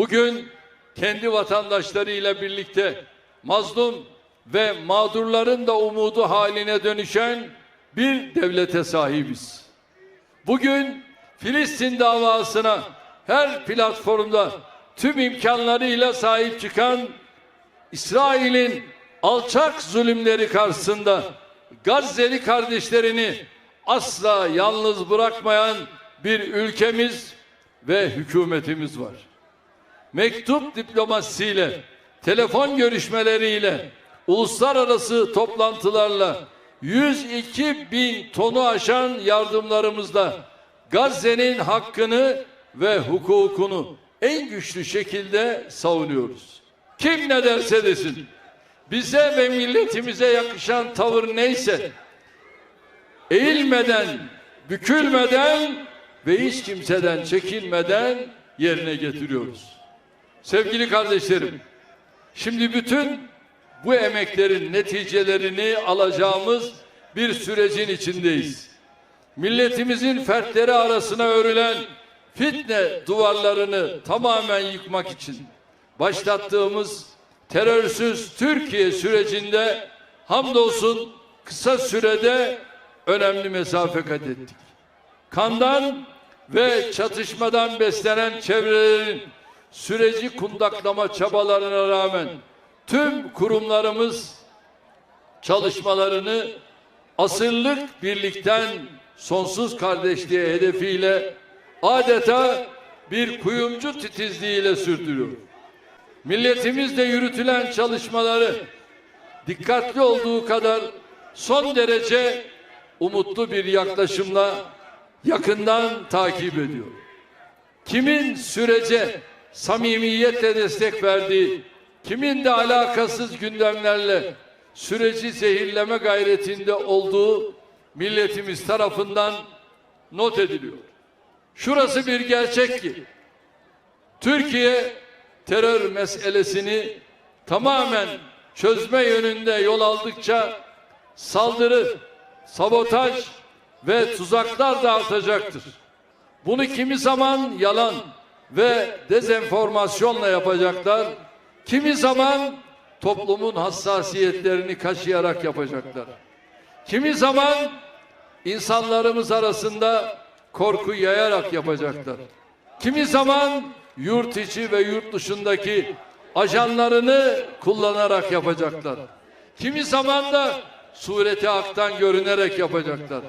bugün kendi vatandaşlarıyla birlikte mazlum ve mağdurların da umudu haline dönüşen bir devlete sahibiz. Bugün Filistin davasına her platformda tüm imkanlarıyla sahip çıkan İsrail'in alçak zulümleri karşısında Gazze'li kardeşlerini asla yalnız bırakmayan bir ülkemiz ve hükümetimiz var. Mektup diplomasisiyle, telefon görüşmeleriyle, uluslararası toplantılarla 102 bin tonu aşan yardımlarımızla Gazze'nin hakkını ve hukukunu en güçlü şekilde savunuyoruz. Kim ne derse desin, bize ve milletimize yakışan tavır neyse, eğilmeden, bükülmeden ve hiç kimseden çekinmeden yerine getiriyoruz. Sevgili kardeşlerim, şimdi bütün bu emeklerin neticelerini alacağımız bir sürecin içindeyiz. Milletimizin fertleri arasına örülen fitne duvarlarını tamamen yıkmak için başlattığımız terörsüz Türkiye sürecinde hamdolsun kısa sürede önemli mesafe kat ettik. Kandan ve çatışmadan beslenen çevrelerin süreci kundaklama çabalarına rağmen tüm kurumlarımız çalışmalarını asırlık birlikten sonsuz kardeşliğe hedefiyle adeta bir kuyumcu titizliğiyle sürdürüyor. Milletimizle yürütülen çalışmaları dikkatli olduğu kadar son derece umutlu bir yaklaşımla yakından takip ediyor. Kimin sürece samimiyetle destek verdiği, kimin de alakasız gündemlerle süreci zehirleme gayretinde olduğu milletimiz tarafından not ediliyor. Şurası bir gerçek ki Türkiye terör meselesini tamamen çözme yönünde yol aldıkça saldırı, sabotaj ve tuzaklar da artacaktır. Bunu kimi zaman yalan ve dezenformasyonla yapacaklar, kimi zaman toplumun hassasiyetlerini kaşıyarak yapacaklar. Kimi zaman insanlarımız arasında korku yayarak yapacaklar. Kimi zaman yurt içi ve yurt dışındaki ajanlarını kullanarak yapacaklar. Kimi zaman da sureti haktan görünerek yapacaklar.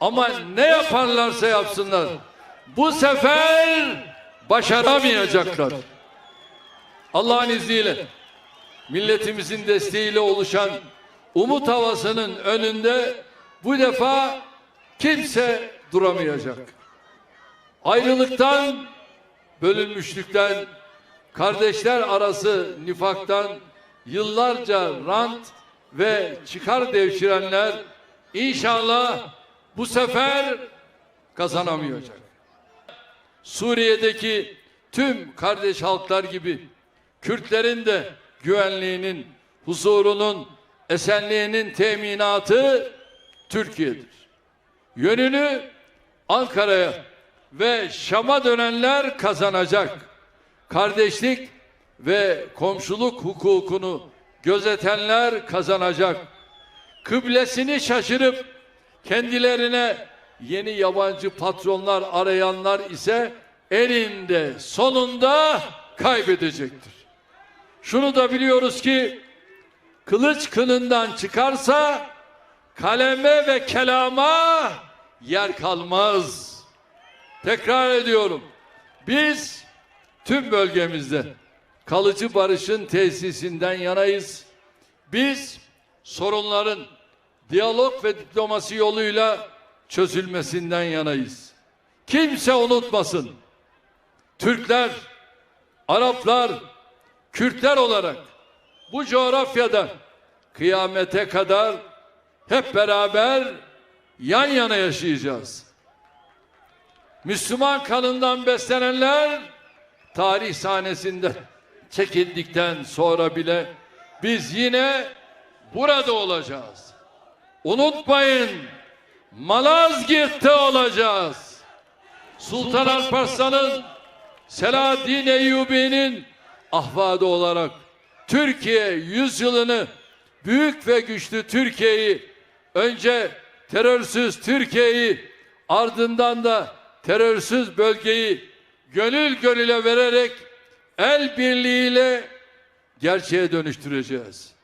Ama ne yaparlarsa yapsınlar bu sefer başaramayacaklar. Allah'ın izniyle milletimizin desteğiyle oluşan umut havasının önünde bu defa kimse duramayacak. Ayrılıktan, bölünmüşlükten, kardeşler arası nifaktan yıllarca rant ve çıkar devşirenler inşallah bu sefer kazanamayacak. Suriye'deki tüm kardeş halklar gibi Kürtlerin de güvenliğinin, huzurunun, esenliğinin teminatı Türkiye'dir. Yönünü Ankara'ya ve Şam'a dönenler kazanacak. Kardeşlik ve komşuluk hukukunu gözetenler kazanacak. Kıblesini şaşırıp kendilerine yeni yabancı patronlar arayanlar ise elinde sonunda kaybedecektir. Şunu da biliyoruz ki kılıç kınından çıkarsa kaleme ve kelama yer kalmaz. Tekrar ediyorum. Biz tüm bölgemizde kalıcı barışın tesisinden yanayız. Biz sorunların diyalog ve diplomasi yoluyla çözülmesinden yanayız. Kimse unutmasın. Türkler, Araplar, Kürtler olarak bu coğrafyada kıyamete kadar hep beraber yan yana yaşayacağız. Müslüman kanından beslenenler tarih sahnesinde çekildikten sonra bile biz yine burada olacağız. Unutmayın Malazgirt'te olacağız. Sultan Alparslan'ın Selahaddin Eyyubi'nin ahvadı olarak Türkiye yüzyılını büyük ve güçlü Türkiye'yi önce terörsüz Türkiye'yi ardından da terörsüz bölgeyi gönül gönüle vererek el birliğiyle gerçeğe dönüştüreceğiz.